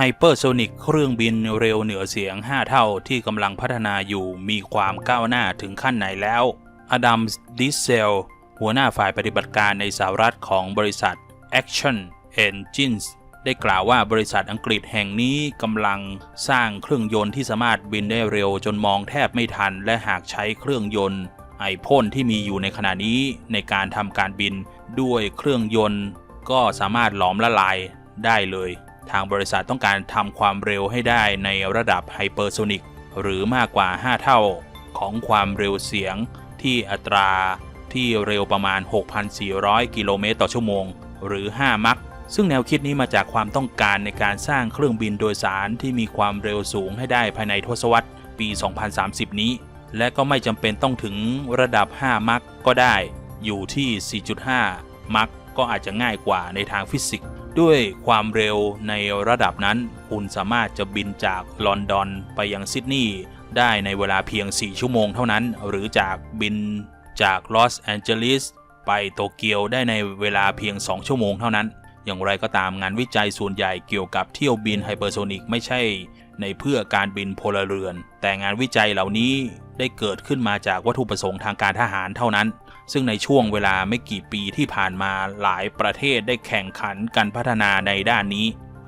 ไฮเปอร์โซนิกเครื่องบินเร็วเหนือเสียง 5 เท่าที่กำลังพัฒนาอยู่มีความก้าวหน้าถึงขั้นไหนแล้วอดัมดิเซล หัวหน้าฝ่ายปฏิบัติการในสหรัฐของบริษัท Action Engines ได้กล่าวว่าบริษัทอังกฤษแห่งนี้กำลังสร้างเครื่องยนต์ที่สามารถบินได้เร็วจนมองแทบไม่ทัน และหากใช้เครื่องยนต์ ไอพ่นที่มีอยู่ในขณะนี้ในการทำการบิน ด้วยเครื่องยนต์ ก็สามารถหลอมละลายได้เลย ทางบริษัทต้องการทำความเร็วให้ได้ในระดับไฮเปอร์โซนิกหรือมากกว่า 5 เท่าของความเร็วเสียงที่อัตราที่เร็วประมาณ 6,400 กิโลเมตรต่อชั่วโมง หรือ 5 มัคซึ่งแนวคิดนี้มาจากความต้องการในการสร้างเครื่องบินโดยสารที่มีความเร็วสูงให้ได้ภายในทศวรรษปี 2030 นี้ และก็ไม่จำเป็นต้องถึงระดับ 5 มัคก็ได้ อยู่ที่ 4.5 มัคก็อาจจะง่ายกว่าในทางฟิสิกส์ ด้วยความเร็วในระดับนั้น คุณสามารถจะบินจากลอนดอนไปยังซิดนีย์ได้ในเวลาเพียง 4 ชั่วโมงเท่านั้น หรือจากบินจากลอสแอนเจลิสไปโตเกียวได้ในเวลาเพียง 2 ชั่วโมงเท่านั้น อย่างไรก็ตามงานวิจัยส่วนใหญ่เกี่ยวกับเที่ยวบินไฮเปอร์โซนิกไม่ใช่ ในเพื่อการบินพลเรือน แต่งานวิจัยเหล่านี้ได้เกิดขึ้นมาจากวัตถุประสงค์ทางการทหารเท่านั้น ซึ่งในช่วงเวลาไม่กี่ปีที่ผ่านมาหลายประเทศได้แข่งขันกันพัฒนาในด้านนี้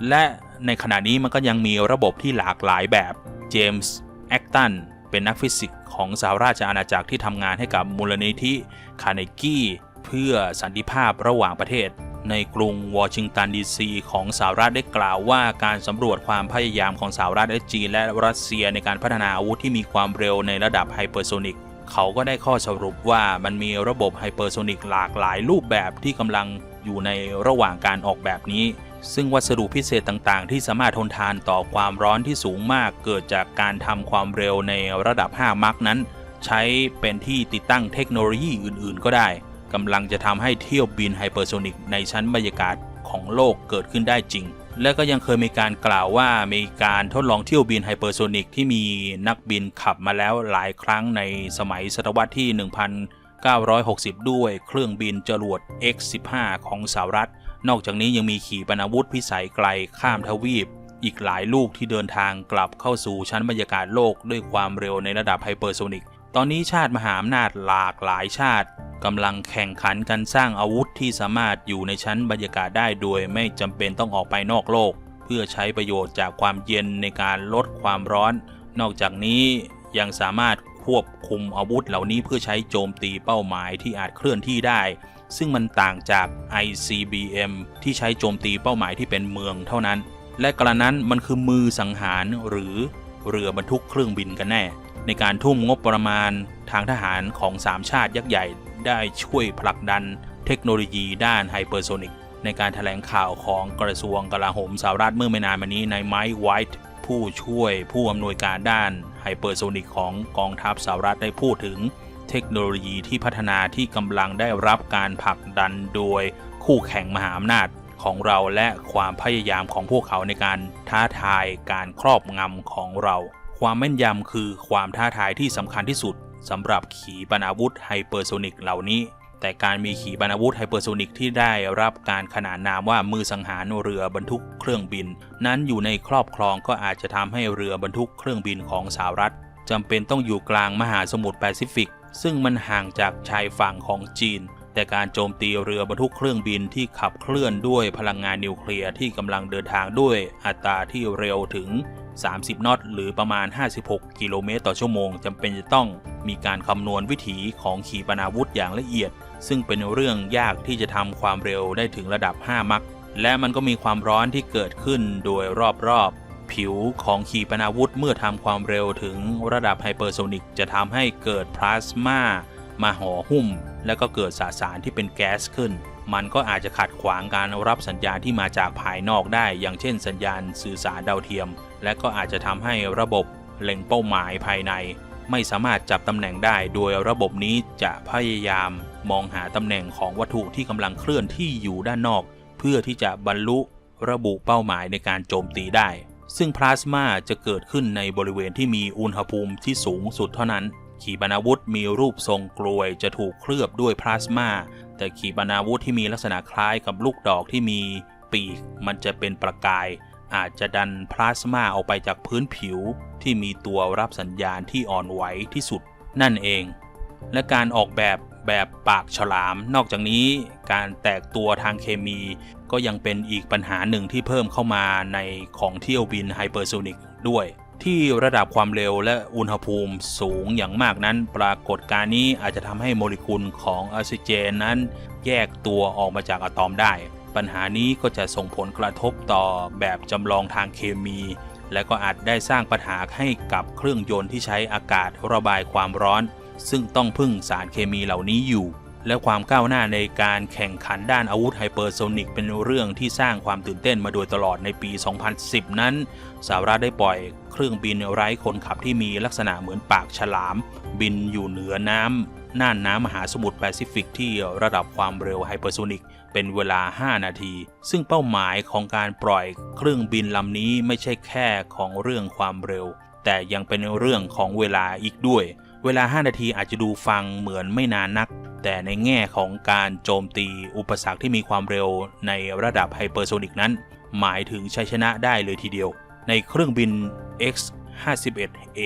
และในขณะนี้มันก็ยังมีระบบที่หลากหลายแบบเจมส์แอคตันเป็นนักฟิสิกส์ของสหราชอาณาจักรที่ทำงานให้กับมูลนิธิคาร์เนกี้เพื่อสันติภาพระหว่างประเทศ ในกรุงวอชิงตันดีซีของสหรัฐได้กล่าวว่าการสำรวจความพยายามของสหรัฐและจีนและรัสเซียในการพัฒนาอาวุธที่มีความเร็วในระดับไฮเปอร์โซนิก เขาก็ได้ข้อสรุปว่ามันมีระบบไฮเปอร์โซนิกหลากหลายรูปแบบที่กำลังอยู่ในระหว่างการออกแบบนี้ ซึ่งวัสดุพิเศษต่างๆ ที่สามารถทนทานต่อความร้อนที่สูงมาก เกิดจากการทำความเร็วในระดับ 5 มัคนั้น ใช้เป็นที่ติดตั้งเทคโนโลยีอื่นๆ ก็ได้กำลังจะทำให้เที่ยวบินไฮเปอร์โซนิกในชั้นบรรยากาศของโลกเกิดขึ้นได้จริง และก็ยังเคยมีการกล่าวว่ามีการทดลองเที่ยวบินไฮเปอร์โซนิกที่มีนักบินขับมาแล้วหลายครั้งในสมัยศตวรรษที่ 1960 ด้วยเครื่องบินจรวด X-15 ของสหรัฐ นอกจากนี้ยังมีขี่ปนาวุธพิสัยไกลข้ามทวีป อีกหลายลูกที่เดินทางกลับเข้าสู่ชั้นบรรยากาศโลกด้วยความเร็วในระดับไฮเปอร์โซนิก ตอนนี้ชาติมหาอำนาจหลากหลายชาติ กำลังแข่งขันกันสร้างอาวุธที่สามารถอยู่ในชั้นบรรยากาศได้โดยไม่จำเป็นต้องออกไปนอกโลก เพื่อใช้ประโยชน์จากความเย็นในการลดความร้อน นอกจากนี้ยังสามารถควบคุมอาวุธเหล่านี้เพื่อใช้โจมตีเป้าหมายที่อาจเคลื่อนที่ได้ ซึ่งมันต่างจาก ICBM ที่ใช้โจมตีเป้าหมายที่เป็นเมืองเท่านั้น และกระนั้นมันคือมือสังหารหรือเรือบรรทุกเครื่องบินกันแน่ ในการทุ่มงบประมาณทางทหารของสามชาติยักษ์ใหญ่ ได้ช่วยผลักดันเทคโนโลยีด้านไฮเปอร์โซนิกในการถแถลงข่าวของกระทรวงกลาโหมสหรัฐเมื่อไม่นานมานี้ในไมค์ไวท์ผู้ช่วยผู้อำนวยการด้านไฮเปอร์โซนิกของกองทัพสหรัฐได้พูดถึงเทคโนโลยีที่พัฒนาที่กำลังได้รับการผลักดันโดยคู่แข่งมหาอำนาจของเราและความพยายามของพวกเขาในการท้าทายการครอบงำของเรา ความแม่นยำคือความท้าทายที่สำคัญที่สุด สำหรับขีปนาวุธไฮเปอร์โซนิกเหล่านี้ แต่การมีขีปนาวุธไฮเปอร์โซนิกที่ได้รับการขนานนามว่ามือสังหารเรือบรรทุกเครื่องบิน นั้นอยู่ในครอบครองก็อาจจะทำให้เรือบรรทุกเครื่องบินของสหรัฐจำเป็นต้องอยู่กลางมหาสมุทรแปซิฟิก ซึ่งมันห่างจากชายฝั่งของจีน แต่การโจมตีเรือบรรทุกเครื่องบินที่ขับเคลื่อนด้วยพลังงานนิวเคลียร์ที่กำลังเดินทางด้วยอัตราที่เร็วถึง 30นอต หรือประมาณ 56 กิโลเมตรต่อชั่วโมงจำเป็นจะต้องมีการคำนวณวิถีของขีปนาวุธอย่างละเอียด ซึ่งเป็นเรื่องยากที่จะทำความเร็วได้ถึงระดับ 5 มัคและมันก็มีความร้อนที่เกิดขึ้นโดยรอบๆ ผิวของขีปนาวุธเมื่อทำความเร็วถึงระดับไฮเปอร์โซนิกจะทำให้เกิดพลาสมามาห่อหุ้ม และก็เกิดสสารที่เป็นแก๊สขึ้น มันก็อาจจะขัดขวางการรับสัญญาณที่มาจากภายนอกได้ อย่างเช่นสัญญาณสื่อสารดาวเทียม และก็อาจจะทำให้ระบบเล็งเป้าหมายภายใน ไม่สามารถจับตำแหน่งได้ โดยระบบนี้จะพยายามมองหาตำแหน่งของวัตถุที่กำลังเคลื่อนที่อยู่ด้านนอก เพื่อที่จะบรรลุระบุเป้าหมายในการโจมตีได้ ซึ่งพลาสมาจะเกิดขึ้นในบริเวณที่มีอุณหภูมิที่สูงสุดเท่านั้น ขีปนาวุธมีรูปทรงกลวยจะถูกเคลือบด้วยพลาสมาแต่ขีปนาวุธที่มีลักษณะคล้ายกับลูกดอกที่มีปีก มันจะเป็นประกาย อาจจะดันพลาสมาออกไปจากพื้นผิว ที่มีตัวรับสัญญาณที่อ่อนไหวที่สุด นั่นเอง และการออกแบบแบบปากฉลาม นอกจากนี้ การแตกตัวทางเคมี ก็ยังเป็นอีกปัญหาหนึ่งที่เพิ่มเข้ามาในของเที่ยวบินไฮเปอร์โซนิกด้วย ที่ระดับความเร็วและอุณหภูมิสูงอย่างมากนั้น ปรากฏการณ์นี้อาจจะทำให้โมเลกุลของออกซิเจนนั้น แยกตัวออกมาจากอะตอมได้ ปัญหานี้ก็จะส่งผลกระทบต่อแบบจำลองทางเคมี และก็อาจได้สร้างปัญหาให้กับเครื่องยนต์ที่ใช้อากาศระบายความร้อน ซึ่งต้องพึ่งสารเคมีเหล่านี้อยู่ และความก้าวหน้าในการแข่งขันด้านอาวุธไฮเปอร์โซนิกเป็นเรื่องที่สร้างความตื่นเต้นมาโดยตลอดในปี 2010 นั้นสหรัฐได้ปล่อยเครื่องบินไร้คนขับที่มีลักษณะเหมือนปากฉลาม บินอยู่เหนือน้ำน่านน้ำมหาสมุทรแปซิฟิกที่ระดับความเร็วไฮเปอร์โซนิกเป็นเวลา 5 นาที ซึ่งเป้าหมายของการปล่อยเครื่องบินลำนี้ไม่ใช่แค่ของเรื่องความเร็ว แต่ยังเป็นเรื่องของเวลาอีกด้วย เวลา 5 นาทีอาจจะดูฟังเหมือนไม่นานนัก แต่ในแง่ของการโจมตีอุปสรรคที่มีความเร็วในระดับไฮเปอร์โซนิกนั้น หมายถึงชัยชนะได้เลยทีเดียว ในเครื่องบิน X-51A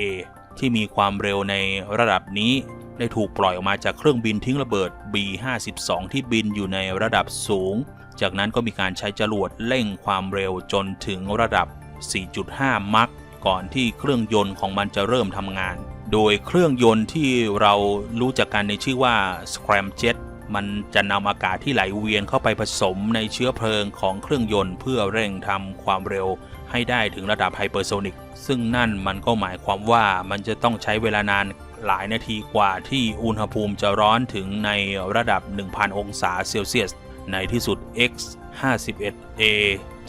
ที่มีความเร็วในระดับนี้ ได้ถูกปล่อยออกมาจากเครื่องบินทิ้งระเบิด B-52 ที่บินอยู่ในระดับสูง จากนั้นก็มีการใช้จรวดเร่งความเร็วจนถึงระดับ 4.5 มัคก่อนที่เครื่องยนต์ของมันจะเริ่มทำงาน โดยเครื่องยนต์ที่เรารู้จักกันในชื่อว่า Scramjet มันจะนำอากาศที่ไหลเวียนเข้าไปผสมในเชื้อเพลิงของเครื่องยนต์ เพื่อเร่งทำความเร็วให้ได้ถึงระดับไฮเปอร์โซนิกซึ่งนั่นมันก็หมายความว่ามันจะต้องใช้เวลานานหลายนาทีกว่าที่อุณหภูมิจะร้อนถึงในระดับ 1,000 องศาเซลเซียส ในที่สุด X 51A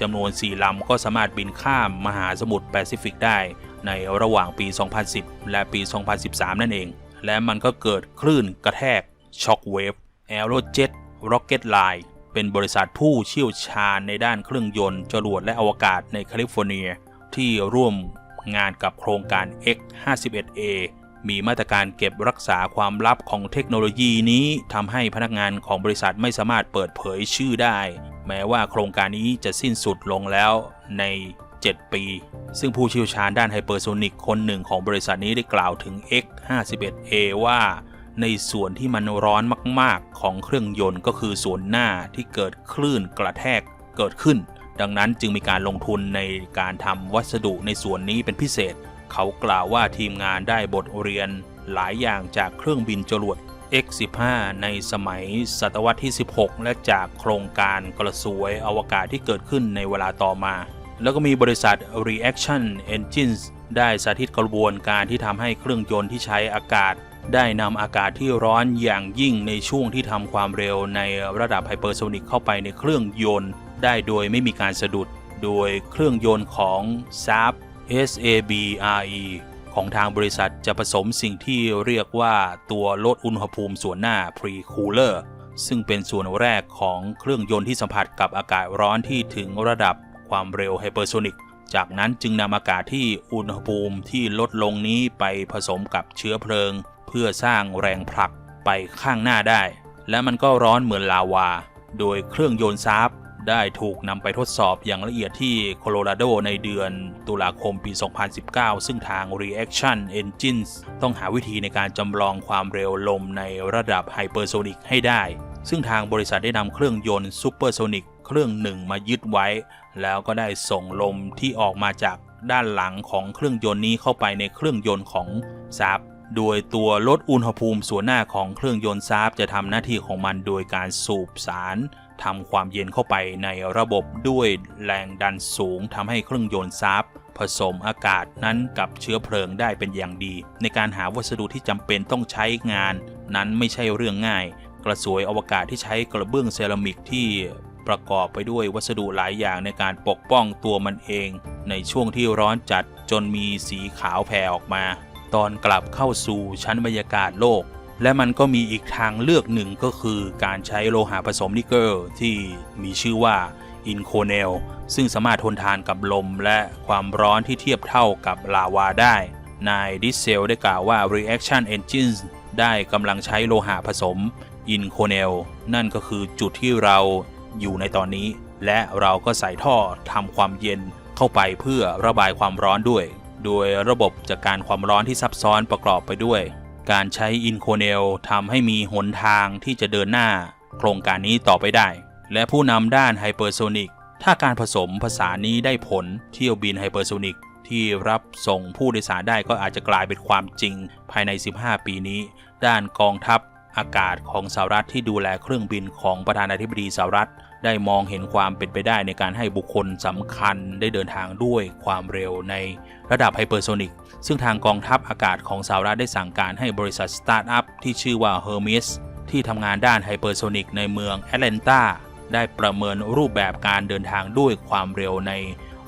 จำนวน 4 ลำก็สามารถบินข้ามมหาสมุทรแปซิฟิกได้ ในระหว่างปี 2010 และปี 2013 นั่นเอง และมันก็เกิดคลื่นกระแทกช็อคเวฟ Aerojet Rocket Line เป็นบริษัทผู้เชี่ยวชาญในด้านเครื่องยนต์ จรวดและอวกาศในแคลิฟอร์เนีย ที่ร่วมงานกับโครงการ X51A มีมาตรการเก็บรักษาความลับของเทคโนโลยีนี้ทำให้พนักงานของบริษัทไม่สามารถเปิดเผยชื่อได้ แม้ว่าโครงการนี้จะสิ้นสุดลงแล้วใน 7 ปี ซึ่งผู้เชี่ยวชาญด้านไฮเปอร์โซนิกคนหนึ่งของบริษัทนี้ได้กล่าวถึง X51A ว่า ในส่วนที่มันร้อนมากๆ ของเครื่องยนต์ก็คือส่วนหน้าที่เกิดคลื่นกระแทกเกิดขึ้น ดังนั้นจึงมีการลงทุนในการทำวัสดุในส่วนนี้เป็นพิเศษ เขากล่าวว่าทีมงานได้บทเรียนหลายอย่างจากเครื่องบินจรวด X15 ในสมัยศตวรรษที่ 16 และจากโครงการกระสวยอวกาศที่เกิดขึ้นในเวลาต่อมา แล้วก็มีบริษัท Reaction Engines ได้สาธิตกระบวนการที่ทำให้เครื่องยนต์ที่ใช้อากาศ ได้นำอากาศที่ร้อนอย่างยิ่งในช่วงที่ทำความเร็วในระดับไฮเปอร์โซนิกเข้าไปในเครื่องยนต์ ได้โดยไม่มีการสะดุด โดยเครื่องยนต์ของ SAB SABRE ของทางบริษัทจะผสมสิ่งที่เรียกว่าตัวลดอุณหภูมิส่วนหน้า Pre-cooler ซึ่งเป็นส่วนแรกของเครื่องยนต์ที่สัมผัสกับอากาศร้อนที่ถึงระดับ ความเร็วไฮเปอร์โซนิกจากนั้นจึงนำอากาศที่อุณหภูมิที่ลดลงนี้ไปผสมกับเชื้อเพลิง เพื่อสร้างแรงผลักไปข้างหน้าได้ และมันก็ร้อนเหมือนลาวา โดยเครื่องยนต์ซาบได้ถูกนำไปทดสอบอย่างละเอียดที่โคโลราโดในเดือนตุลาคมปี 2019 ซึ่งทาง Reaction Engines ต้องหาวิธีในการจำลองความเร็วลมในระดับไฮเปอร์โซนิกให้ได้ ซึ่งทางบริษัทได้นำเครื่องยนต์ซูเปอร์โซนิก เครื่องหนึ่งมายึดไว้ แล้วก็ได้ส่งลมที่ออกมาจากด้านหลังของเครื่องยนต์นี้เข้าไปในเครื่องยนต์ของซาบโดยตัวลดอุณหภูมิส่วนหน้าของเครื่องยนต์ซาบจะทำหน้าที่ของมันโดยการสูบสารทำความเย็นเข้าไปในระบบด้วยแรงดันสูงทำให้เครื่องยนต์ซาบผสมอากาศนั้นกับเชื้อเพลิงได้เป็นอย่างดี ในการหาวัสดุที่จำเป็นต้องใช้งาน นั้นไม่ใช่เรื่องง่าย กระสวยอวกาศที่ใช้กระเบื้องเซรามิกที่ ประกอบไปด้วยวัสดุหลายอย่างในการปกป้องตัวมันเอง ในช่วงที่ร้อนจัดจนมีสีขาวแผ่ออกมา ตอนกลับเข้าสู่ชั้นบรรยากาศโลก และมันก็มีอีกทางเลือกหนึ่งก็คือการใช้โลหะผสมนิกเกิลที่มีชื่อว่าอินโคเนลซึ่งสามารถทนทานกับลมและความร้อนที่เทียบเท่ากับลาวาได้ นายดิเซลได้กล่าวว่า Reaction Engines ได้กำลังใช้โลหะผสมอินโคเนลนั่นก็คือจุดที่เรา อยู่ในตอนนี้ และเราก็ใส่ท่อทำความเย็นเข้าไปเพื่อระบายความร้อนด้วย โดยระบบจัดการความร้อนที่ซับซ้อนประกอบไปด้วย การใช้อินโคเนลทำให้มีหนทางที่จะเดินหน้า โครงการนี้ต่อไปได้ และผู้นำด้านไฮเปอร์โซนิกถ้าการผสมภาษานนี้ได้ผลเที่ยวบินไฮเปอร์โซนิกที่รับส่งผู้โดยสารได้ก็อาจจะกลายเป็นความจริงภายใน 15 ปีนี้ ด้านกองทัพอากาศของสหรัฐที่ดูแลเครื่องบินของประธานาธิบดีสหรัฐ ได้มองเห็นความเป็นไปได้ในการให้บุคคลสำคัญได้เดินทางด้วยความเร็วในระดับไฮเปอร์โซนิกซึ่งทางกองทัพอากาศของสหรัฐได้สั่งการให้บริษัทสตาร์ทอัพที่ชื่อว่า Hermes ที่ทำงานด้านไฮเปอร์โซนิกในเมืองแอตแลนตาได้ประเมินรูปแบบการเดินทางด้วยความเร็วใน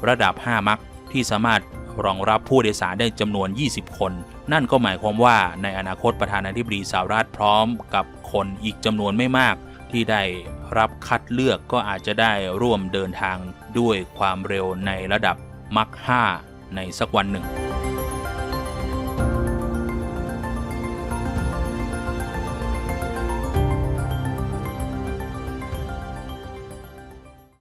ระดับ 5 มัคที่สามารถรองรับผู้โดยสารได้จำนวน 20 คน นั่นก็หมายความว่าในอนาคตประธานาธิบดีสหรัฐพร้อมกับคนอีกจำนวนไม่มาก ที่ได้รับคัดเลือกก็อาจจะได้ร่วมเดินทางด้วยความเร็วในระดับมัค5ในสักวันหนึ่ง